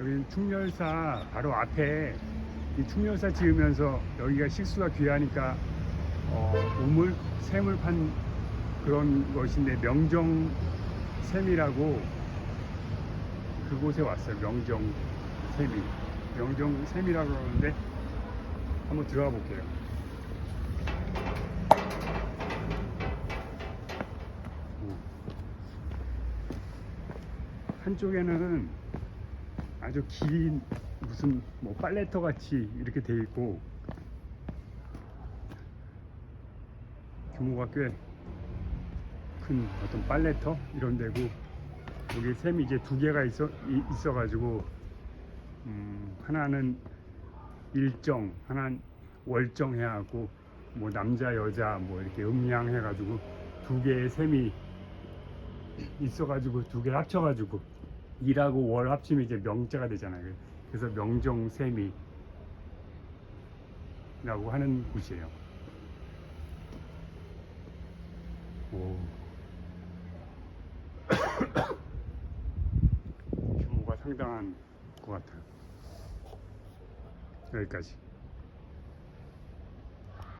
여기는 충렬사 바로 앞에 이 충렬사 지으면서 여기가 식수가 귀하니까 어, 우물 샘을 판 그런 것인데 명정 샘이라고 그곳에 왔어요. 명정 샘이 명정 샘이라고 그러는데 한번 들어가 볼게요. 오. 한쪽에는 아주 긴 무슨 뭐 빨래터 같이 이렇게 돼 있고 규모가 꽤 큰 어떤 빨래터 이런 데고 여기 샘이 이제 두 개가 있어 있어 가지고 음, 하나는 일정 하나는 월정 해갖고 뭐 남자 여자 뭐 이렇게 음양 해가지고 두 개의 샘이 있어가지고 두 개를 합쳐가지고 일하고 월 합치면 이제 명자가 되잖아요. 그래서 명정세미라고 하는 곳이에요. 오. 규모가 상당한 것 같아요. 여기까지.